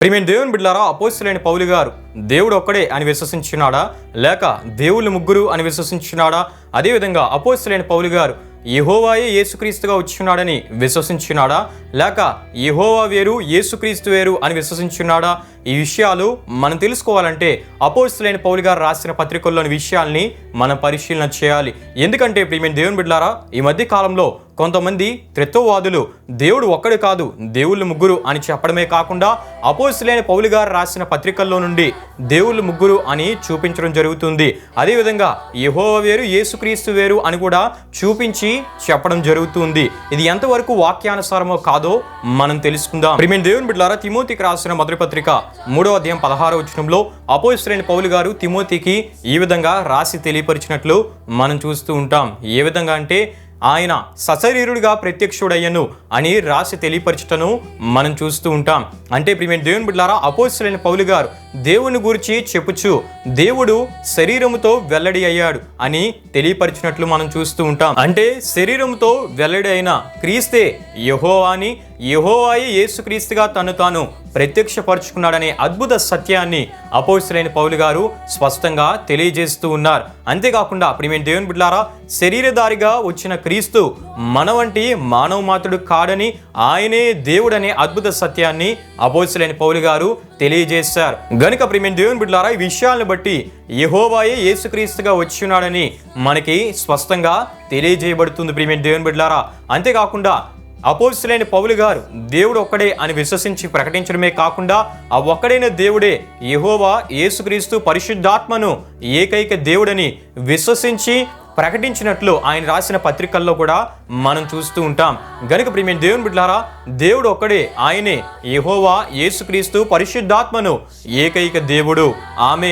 ప్రియమైన దేవుని బిడ్డారా అపోస్తులైన పౌలు గారు దేవుడు ఒక్కడే అని విశ్వసించున్నాడా లేక దేవుళ్ళు ముగ్గురు అని విశ్వసించున్నాడా అదేవిధంగా అపోస్తులైన పౌలు గారు యహోవాయే యేసుక్రీస్తుగా వచ్చినాడని విశ్వసించున్నాడా లేక యహోవా వేరు యేసుక్రీస్తు వేరు అని విశ్వసించున్నాడా ఈ విషయాలు మనం తెలుసుకోవాలంటే అపోస్తులైన పౌలు గారు రాసిన పత్రికల్లోని విషయాల్ని మనం పరిశీలన చేయాలి. ఎందుకంటే ప్రియమైన దేవుని బిడ్లారా ఈ మధ్య కాలంలో కొంతమంది త్రిత్వవాదులు దేవుడు ఒక్కడు కాదు దేవుళ్ళు ముగ్గురు అని చెప్పడమే కాకుండా అపోస్తులైన పౌలు గారు రాసిన పత్రికల్లో నుండి దేవుళ్ళు ముగ్గురు అని చూపించడం జరుగుతుంది. అదేవిధంగా యెహోవా వేరు యేసుక్రీస్తు వేరు అని కూడా చూపించి చెప్పడం జరుగుతుంది. ఇది ఎంతవరకు వాక్యానుసారమో కాదో మనం తెలుసుకుందాం. ప్రిమిన్ దేవుని బిడ్డారా తిమోతికి రాసిన మొదటి పత్రిక మూడో అధ్యాయం పదహారో వచనంలో అపోజిస్తులైన పౌలు గారు తిమోతికి ఈ విధంగా రాసి తెలియపరిచినట్లు మనం చూస్తూ ఉంటాం. ఏ విధంగా అంటే ఆయన సశరీరుడిగా ప్రత్యక్షుడయ్యను అని రాసి తెలియపరచటను మనం చూస్తూ ఉంటాం. అంటే ప్రియమైన దేవుని బిడ్డారా అపోజితులైన పౌలు గారు దేవుని గురించి చెప్పుచు దేవుడు శరీరముతో వెల్లడి అయ్యాడు అని తెలియపరిచినట్లు మనం చూస్తూ ఉంటాం. అంటే శరీరంతో వెల్లడి అయిన క్రీస్తే యహోవాని యహోవాయే యేసుక్రీస్తుగా తను తాను ప్రత్యక్షపరుచుకున్నాడనే అద్భుత సత్యాన్ని అపోస్తులైన పౌలు గారు స్పష్టంగా తెలియజేస్తూ ఉన్నారు. అంతేకాకుండా ప్రియమైన దేవుని బిడ్డారా శరీరధారిగా వచ్చిన క్రీస్తు మన వంటి మానవ మాత్రుడు కాడని ఆయనే దేవుడనే అద్భుత సత్యాన్ని అపోస్తులైన పౌలు గారు తెలియజేశారు. గనుక ప్రియమైన దేవుని బిడ్డలారా ఈ విషయాలను బట్టి యహోవాయే యేసుక్రీస్తుగా వచ్చినాడని మనకి స్పష్టంగా తెలియజేయబడుతుంది ప్రియమైన దేవుని బిడ్డలారా. అంతేకాకుండా అపోస్తులైన పౌలు గారు దేవుడు ఒక్కడే అని విశ్వసించి ప్రకటించడమే కాకుండా ఆ ఒక్కడైన దేవుడే యహోవా యేసుక్రీస్తు పరిశుద్ధాత్మను ఏకైక దేవుడని విశ్వసించి ప్రకటించినట్లు ఆయన రాసిన పత్రికల్లో కూడా మనం చూస్తూ ఉంటాం. గనుక ప్రియమైన దేవుని బిడ్డారా దేవుడు ఒక్కడే ఆయనే యహోవా యేసుక్రీస్తు పరిశుద్ధాత్మను ఏకైక దేవుడు. ఆమె